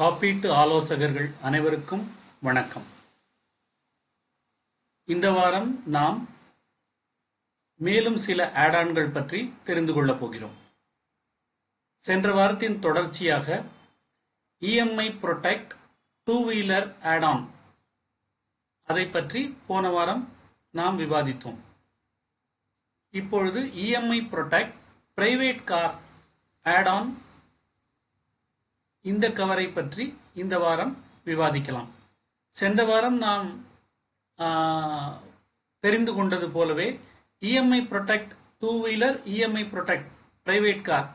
காப்பீட்டு ஆலோசகர்கள் அனைவருக்கும் வணக்கம். இந்த வாரம் நாம் மேலும் சில ஆடான்கள் பற்றி தெரிந்து கொள்ளப் போகிறோம். சென்ற வாரத்தின் தொடர்ச்சியாக EMI protect two wheeler add on அதை பற்றி போன வாரம் நாம் விவாதித்தோம். இப்பொழுது EMI protect private car add on இந்த கவரை பற்றி இந்த வாரம் விவாதிக்கலாம். சென்ற வாரம் நாம் தெரிந்து கொண்டது போலவே EMI protect two wheeler EMI protect private car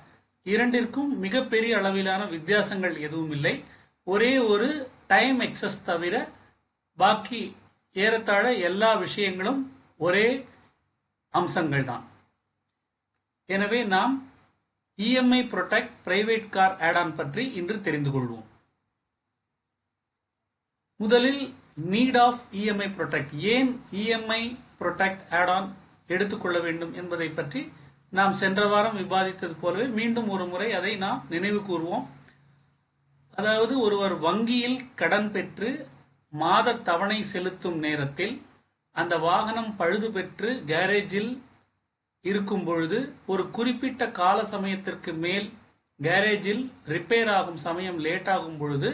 இரண்டிற்கும் மிகப்பெரிய அளவிலான வித்தியாசங்கள் எதுவும் இல்லை. ஒரே ஒரு டைம் எக்ஸஸ் தவிர பாக்கி ஏறத்தாழ எல்லா விஷயங்களும் ஒரே அம்சங்கள் தான் எனவே நாம் EMI protect private car add on பற்றி இன்று தெரிந்து கொள்வோம். முதலில் நீட் ஆஃப் இஎம்ஐ ப்ரொடெக்ட் ஏன் இஎம்ஐ புரொடெக்ட் ஆடான் எடுத்துக்கொள்ள வேண்டும் என்பதை பற்றி நாம் சென்ற வாரம் விவாதித்தது போலவே மீண்டும் ஒரு முறை அதை நாம் நினைவு கூறுவோம் அதாவது ஒருவர் வங்கியில் கடன் பெற்று மாத தவணை செலுத்தும் நேரத்தில் அந்த வாகனம் பழுது பெற்று கேரேஜில் இருக்கும் பொழுது ஒரு குறிப்பிட்ட கால சமயத்திற்கு மேல் கேரேஜில் ரிப்பேர் ஆகும் சமயம் லேட் ஆகும் பொழுது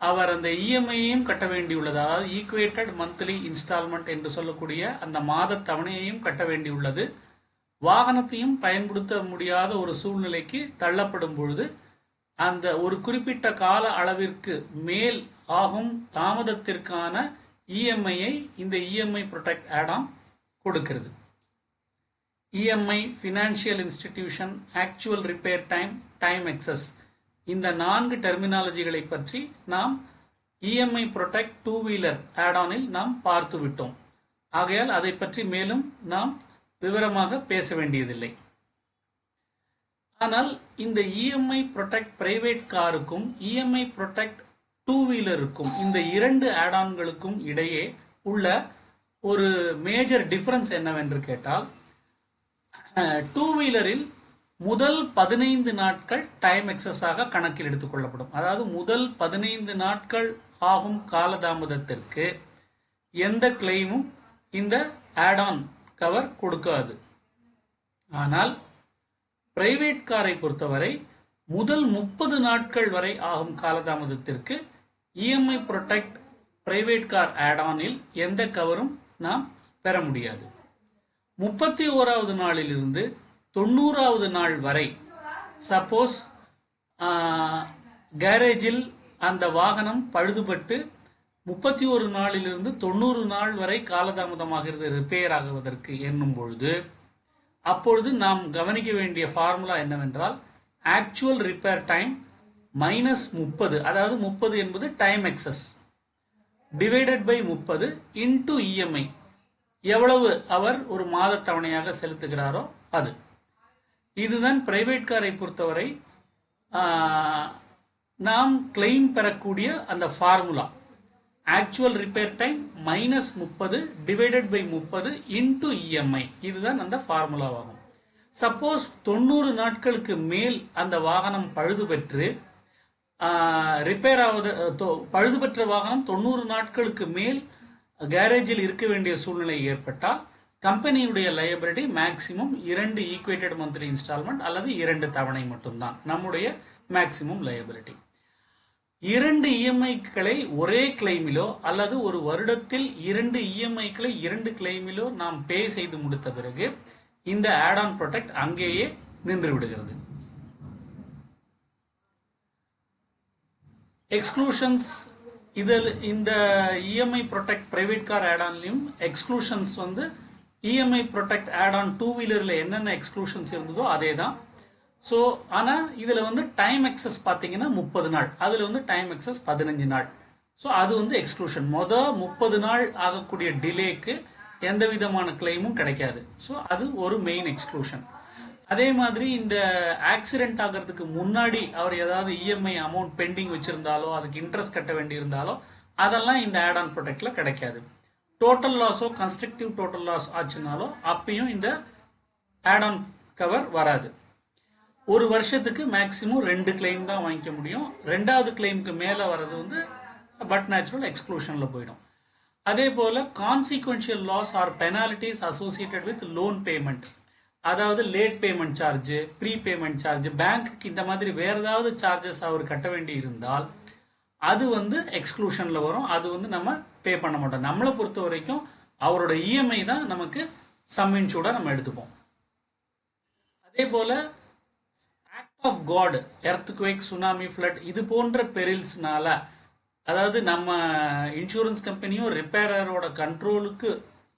அவர் அந்த இஎம்ஐயையும் கட்ட வேண்டியுள்ளது அதாவது ஈக்குவேட்டட் மந்த்லி இன்ஸ்டால்மெண்ட் என்று சொல்லக்கூடிய அந்த மாத தவணையையும் கட்ட வேண்டியுள்ளது வாகனத்தையும் பயன்படுத்த முடியாத ஒரு சூழ்நிலைக்கு தள்ளப்படும் பொழுது அந்த ஒரு குறிப்பிட்ட கால அளவிற்கு மேல் ஆகும் தாமதத்திற்கான இஎம்ஐயை இந்த இஎம்ஐ ப்ரொடெக்ட் ஆடாம் கொடுக்கிறது. EMI financial institution actual repair time time excess இந்த நான்கு டெர்மினாலஜிகளை பற்றி நாம் இஎம்ஐ ப்ரொடெக்ட் டூ வீலர் ஆடானில் நாம் பார்த்து விட்டோம். ஆகையால் அதை பற்றி மேலும் நாம் விவரமாக பேச வேண்டியதில்லை. ஆனால் இந்த இஎம்ஐ ப்ரொடெக்ட் பிரைவேட் காருக்கும் இஎம்ஐ ப்ரொடெக்ட் டூ வீலருக்கும் இந்த இரண்டு ஆடான்களுக்கும் இடையே உள்ள ஒரு மேஜர் டிஃபரன்ஸ் என்னவென்று கேட்டால் டூ வீலரில் முதல் பதினைந்து நாட்கள் டைம் எக்ஸஸாக கணக்கில் எடுத்துக் கொள்ளப்படும். அதாவது முதல் பதினைந்து நாட்கள் ஆகும் காலதாமதத்திற்கு எந்த கிளைமும் இந்த ஆட் ஆன் கவர் கொடுக்காது. ஆனால் பிரைவேட் காரை பொறுத்தவரை முதல் முப்பது நாட்கள் வரை ஆகும் காலதாமதத்திற்கு இஎம்ஐ ப்ரொடெக்ட் பிரைவேட் கார் ஆடானில் எந்த கவரும் நாம் பெற முடியாது. முப்பத்தி ஓராவது நாளிலிருந்து தொண்ணூறாவது நாள் வரை சப்போஸ் கேரேஜில் அந்த வாகனம் பழுதுபட்டு முப்பத்தி ஒரு நாளிலிருந்து தொண்ணூறு நாள் வரை காலதாமதமாகிறது ரிப்பேர் ஆகுவதற்கு என்னும் பொழுது அப்பொழுது நாம் கவனிக்க வேண்டிய ஃபார்முலா என்னவென்றால் ஆக்சுவல் ரிப்பேர் டைம் மைனஸ் முப்பது அதாவது முப்பது என்பது டைம் எக்ஸஸ் டிவைடட் பை முப்பது இன்டு இஎம்ஐ எவ்வளவு அவர் ஒரு மாத தவணையாக செலுத்துகிறாரோ அது. இதுதான் பிரைவேட் காரை பொறுத்தவரை நாம் கிளைம் பெறக்கூடிய அந்த formula actual repair time minus முப்பது டிவைடட் பை முப்பது இன்டு இஎம்ஐ இதுதான் அந்த ஃபார்முலாவாகும் சப்போஸ் தொண்ணூறு நாட்களுக்கு மேல் அந்த வாகனம் பழுது பெற்று ரிப்பேர் ஆவது தொ- பழுது பெற்ற வாகனம் தொண்ணூறு நாட்களுக்கு மேல் கேரேஜில் இருக்க வேண்டிய சூழ்நிலை ஏற்பட்டால் கம்பெனியுடைய லயபிலிட்டி மேக்சிமம் இரண்டு ஈக்குவேட்டட் மந்த்லி இன்ஸ்டால்மெண்ட் அல்லது இரண்டு தவணை மட்டும்தான். நம்முடைய மேக்சிமம் லயபிலிட்டி இரண்டு இஎம்ஐக்களை ஒரே கிளைமிலோ அல்லது ஒரு வருடத்தில் இரண்டு இஎம்ஐக்களை இரண்டு கிளைமிலோ நாம் பே செய்து முடித்த பிறகு இந்த ஆட் ஆன் ப்ரொடெக்ட் அங்கேயே நின்று விடுகிறது. எக்ஸ்க்ளூஷன்ஸ் இதில் இந்த இஎம்ஐ ப்ரொடெக்ட் பிரைவேட் கார் ஆடான்லையும் எக்ஸ்க்ளூஷன்ஸ் வந்து EMI protect add on two வீலரில் என்னென்ன எக்ஸ்க்ளூஷன்ஸ் இருந்ததோ அதே தான் ஸோ ஆனால் இதில் வந்து டைம் எக்ஸஸ் பார்த்தீங்கன்னா முப்பது நாள். அதில் வந்து டைம் எக்ஸஸ் பதினஞ்சு நாள். ஸோ அது வந்து எக்ஸ்க்ளூஷன் மொதல் முப்பது நாள் ஆகக்கூடிய டிலேக்கு எந்த விதமான கிளைமும் கிடைக்காது. ஸோ அது ஒரு மெயின் எக்ஸ்க்ளூஷன் அதே மாதிரி இந்த ஆக்சிடென்ட் ஆகிறதுக்கு முன்னாடி அவர் ஏதாவது இஎம்ஐ அமௌண்ட் பெண்டிங் வச்சிருந்தாலோ அதுக்கு இன்ட்ரெஸ்ட் கட்ட வேண்டியிருந்தாலோ அதெல்லாம் இந்த ஆட் ஆன் ப்ரொடெக்ட்ல கிடைக்காது. டோட்டல் லாஸோ கன்ஸ்ட்ரக்டிவ் டோட்டல் லாஸ் ஆச்சுனாலோ அப்பயும் இந்த ஆட் ஆன் கவர் வராது. ஒரு வருஷத்துக்கு மேக்சிமம் ரெண்டு கிளைம் தான் வாங்கிக்க முடியும். ரெண்டாவது கிளைமுக்கு மேலே வர்றது வந்து பட் நேச்சுரல் எக்ஸ்க்ளூஷனில் போயிடும். அதே போல் consequential loss or penalties associated with loan payment அதாவது late payment charge pre payment charge பேங்க்குக்கு இந்த மாதிரி வேற ஏதாவது சார்ஜஸ் அவர் கட்ட வேண்டி இருந்தால் அது வந்து எக்ஸ்க்ளூஷன்ல வரும். அது வந்து நம்ம பே பண்ண மாட்டோம். நம்மளை பொறுத்த வரைக்கும் அவரோட இஎம்ஐ தான் நமக்கு சம் இன்சூர்ட நம்ம எடுத்துப்போம். அதே போல act of God earthquake tsunami flood இது போன்ற பெரில்ஸ்னால அதாவது நம்ம இன்சூரன்ஸ் கம்பெனியும் ரிப்பேரரோட கண்ட்ரோலுக்கு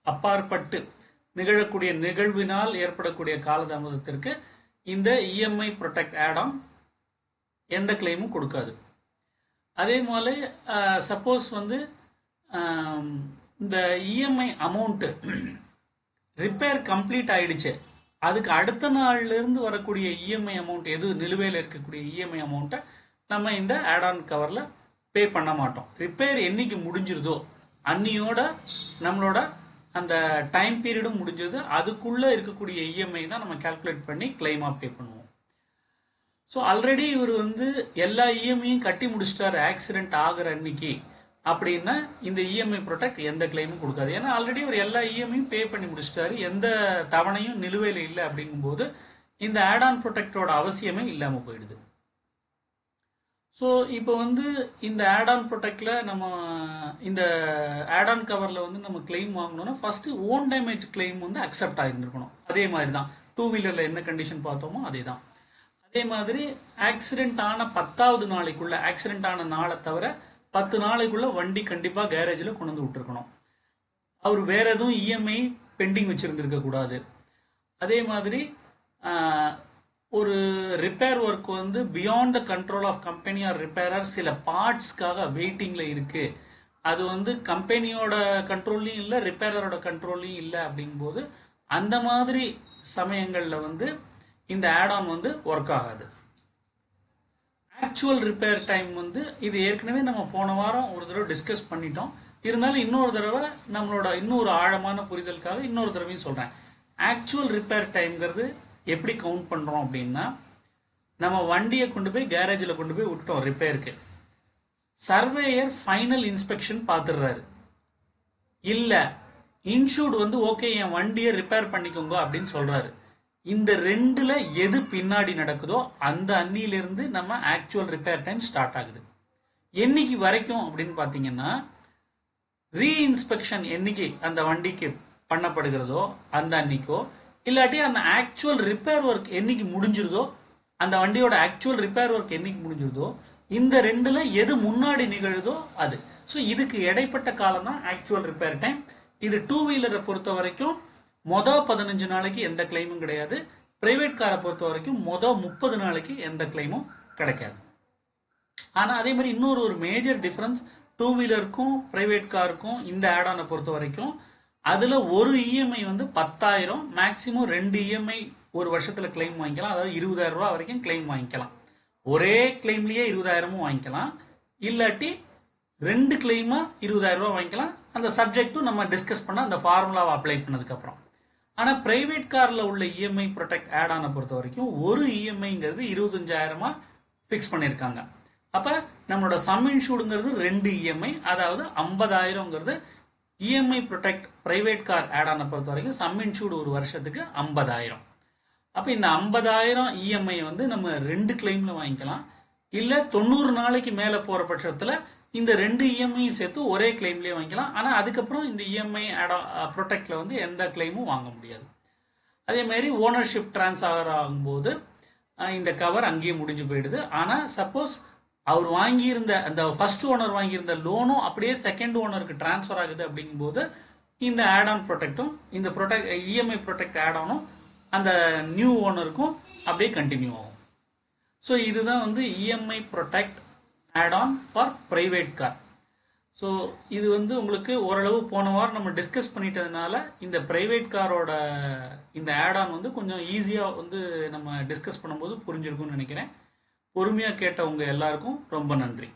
அப்பாற்பட்டு நிகழக்கூடிய நிகழ்வினால் ஏற்படக்கூடிய காலதாமதத்திற்கு இந்த இஎம்ஐ ப்ரொடெக்ட் ஆடம் எந்த கிளைமும் கொடுக்காது. அதே போல சப்போஸ் வந்து இந்த இஎம்ஐ அமௌண்ட்டு ரிப்பேர் கம்ப்ளீட் ஆயிடுச்சு. அதுக்கு அடுத்த நாள்லேருந்து வரக்கூடிய இஎம்ஐ அமௌண்ட் எது நிலுவையில் இருக்கக்கூடிய இஎம்ஐ அமௌண்ட்டை நம்ம இந்த ஆட் ஆன் பே பண்ண மாட்டோம். ரிப்பேர் என்னைக்கு முடிஞ்சிருதோ அன்னியோட நம்மளோட அந்த டைம் பீரியடும் முடிஞ்சது. அதுக்குள்ளே இருக்கக்கூடிய இஎம்ஐ தான் நம்ம கால்குலேட் பண்ணி கிளைமாக பே பண்ணுவோம். ஸோ ஆல்ரெடி இவர் வந்து எல்லா இஎம்ஐயும் கட்டி முடிச்சிட்டாரு. ஆக்சிடென்ட் ஆகிற அன்னைக்கு. அப்படின்னா இந்த இஎம்ஐ ப்ரொடெக்ட் எந்த கிளைமும் கொடுக்காது. ஏன்னா ஆல்ரெடி இவர் எல்லா இஎம்ஐயும் பே பண்ணி முடிச்சிட்டாரு. எந்த தவணையும் நிலுவையில் இல்லை அப்படிங்கும்போது இந்த ஆட் ஆன் ப்ரொடெக்டோட அவசியமே இல்லாமல் போயிடுது. ஸோ இப்போ வந்து இந்த ஆட் ஆன் ப்ரொடக்டில் நம்ம இந்த ஆட் ஆன் கவரில் வந்து நம்ம கிளைம் வாங்கணும்னா ஃபஸ்ட்டு ஓன் டேமேஜ் கிளைம் வந்து அக்செப்ட் ஆகிருந்துருக்கணும் அதே மாதிரி தான் டூ வீலரில் என்ன கண்டிஷன் பார்த்தோமோ அதே தான் அதே மாதிரி ஆக்சிடென்ட் ஆன பத்தாவது நாளைக்குள்ள ஆக்சிடென்ட் ஆன நாளை தவிர பத்து நாளைக்குள்ள வண்டி கண்டிப்பாக கேரேஜில் கொண்டு வந்து விட்டுருக்கணும். அவர் வேற எதுவும் இஎம்ஐ பெண்டிங் வச்சுருந்துருக்கக்கூடாது அதே மாதிரி ஒரு ரிப்பேர் ஒர்க் வந்து beyond the control of company or repairer சில பார்ட்ஸ்க்காக வெயிட்டிங்கில் இருக்கு. அது வந்து கம்பெனியோட கண்ட்ரோல்லையும் இல்லை ரிப்பேரரோட கண்ட்ரோல்லையும் இல்லை அப்படிங்கும்போது அந்த மாதிரி சமயங்களில் வந்து இந்த ஆட் ஆன் வந்து ஒர்க் ஆகாது. ஆக்சுவல் ரிப்பேர் டைம் வந்து இது ஏற்கனவே நம்ம போன வாரம் ஒரு தடவை டிஸ்கஸ் பண்ணிட்டோம். இருந்தாலும் இன்னொரு தடவை நம்மளோட இன்னொரு ஆழமான புரிதலுக்காக இன்னொரு தடவையும் சொல்கிறேன் ஆக்சுவல் ரிப்பேர் டைம்ங்கிறது எப்படி கவுண்ட் பண்ணுறோம் அப்படின்னா நம்ம வண்டியை கொண்டு போய் கேரேஜில் கொண்டு போய் விட்டுட்டோம் ரிப்பேருக்கு சர்வேயர் ஃபைனல் இன்ஸ்பெக்ஷன் பார்த்துடுறாரு. இல்லை இன்சூர்ட் வந்து ஓகே என் வண்டியை ரிப்பேர் பண்ணிக்கோங்க அப்படின்னு சொல்கிறாரு இந்த ரெண்டில் எது பின்னாடி நடக்குதோ அந்த அன்னியிலிருந்து நம்ம ஆக்சுவல் ரிப்பேர் டைம் ஸ்டார்ட் ஆகுது. என்னைக்கு வரைக்கும் அப்படின்னு பார்த்தீங்கன்னா ரீஇன்ஸ்பெக்ஷன் என்னைக்கு அந்த வண்டிக்கு பண்ணப்படுகிறதோ அந்த அன்னைக்கோ இல்லாட்டி அந்த ஆக்சுவல் ரிப்பேர் ஒர்க் என்னைக்கு முடிஞ்சிருதோ அந்த வண்டியோட ஆக்சுவல் ரிப்பேர் ஒர்க் என்னைக்கு முடிஞ்சிருதோ இந்த ரெண்டுல எது முன்னாடி நிகழுதோ அது. ஸோ இதுக்கு இடைப்பட்ட காலம் தான் ஆக்சுவல் ரிப்பேர் டைம் இது டூ வீலரை பொறுத்த வரைக்கும் மொதல் பதினஞ்சு நாளைக்கு எந்த கிளைமும் கிடையாது. பிரைவேட் காரை பொறுத்த வரைக்கும் மொதல் முப்பது நாளைக்கு எந்த கிளைமும் கிடைக்காது. ஆனால் அதே மாதிரி இன்னொரு ஒரு மேஜர் டிஃப்ரென்ஸ் டூ வீலருக்கும் பிரைவேட் காருக்கும் இந்த ஆடானை பொறுத்த வரைக்கும் அதுல ஒரு இஎம்ஐ வந்து பத்தாயிரம் மேக்சிமம் ரெண்டு இஎம்ஐ ஒரு வருஷத்துல கிளைம் வாங்கிக்கலாம். அதாவது இருபதாயிரம் ரூபா வரைக்கும் கிளைம் வாங்கிக்கலாம். ஒரே கிளைம்லயே இருபதாயிரமும் வாங்கிக்கலாம். இல்லாட்டி ரெண்டு கிளைமா இருபதாயிரம் ரூபா வாங்கிக்கலாம். அந்த சப்ஜெக்ட்டும் நம்ம டிஸ்கஸ் பண்ண அந்த ஃபார்முலாவை அப்ளை பண்ணதுக்கு அப்புறம் ஆனா பிரைவேட் கார்ல உள்ள இஎம்ஐ ப்ரொடெக்ட் ஆட் ஆன பொறுத்த வரைக்கும் ஒரு இஎம்ஐங்கிறது இருபத்தஞ்சாயிரமா ஃபிக்ஸ் பண்ணியிருக்காங்க அப்ப நம்மளோட சம் இன்ஷூடுங்கிறது ரெண்டு இஎம்ஐ அதாவது ஐம்பதாயிரங்கிறது இஎம்ஐ ப்ரொடெக்ட் ப்ரைவேட் கார் ஆடானை பொறுத்த வரைக்கும் சம் இன்சூர்டு ஒரு வருஷத்துக்கு ஐம்பதாயிரம். அப்போ இந்த ஐம்பதாயிரம் இஎம்ஐ வந்து நம்ம ரெண்டு கிளைமில் வாங்கிக்கலாம். இல்லை தொண்ணூறு நாளைக்கு மேலே போகிற பட்சத்தில் இந்த ரெண்டு இஎம்ஐயும் சேர்த்து ஒரே கிளைம்லேயே வாங்கிக்கலாம். ஆனால் அதுக்கப்புறம் இந்த இஎம்ஐ ஆடா ப்ரொடெக்டில் வந்து எந்த கிளைமும் வாங்க முடியாது. அதேமாரி ஓனர்ஷிப் டிரான்ஸ்ஃபர் ஆகும்போது இந்த கவர் அங்கேயே முடிஞ்சு போயிடுது. ஆனால் சப்போஸ் அவர் வாங்கியிருந்த அந்த ஃபர்ஸ்ட் ஓனர் வாங்கியிருந்த லோனும் அப்படியே செகண்ட் ஓனருக்கு டிரான்ஸ்ஃபர் ஆகுது அப்படிங்கும்போது இந்த ஆட் ஆன் ப்ரொடெக்டும் இந்த ப்ரொடெக்ட் இஎம்ஐ ப்ரொடெக்ட் ஆட் ஆனும் அந்த நியூ ஓனருக்கும் அப்படியே கண்டினியூ ஆகும். ஸோ இதுதான் வந்து EMI protect add on for private car so இது வந்து உங்களுக்கு ஓரளவு போன வாரம் நம்ம டிஸ்கஸ் பண்ணிட்டதுனால இந்த ப்ரைவேட் காரோட இந்த ஆட் ஆன் வந்து கொஞ்சம் ஈஸியாக வந்து நம்ம டிஸ்கஸ் பண்ணும்போது புரிஞ்சிருக்கும்னு நினைக்கிறேன். பொறுமையாக கேட்டவங்க எல்லாருக்கும் ரொம்ப நன்றி.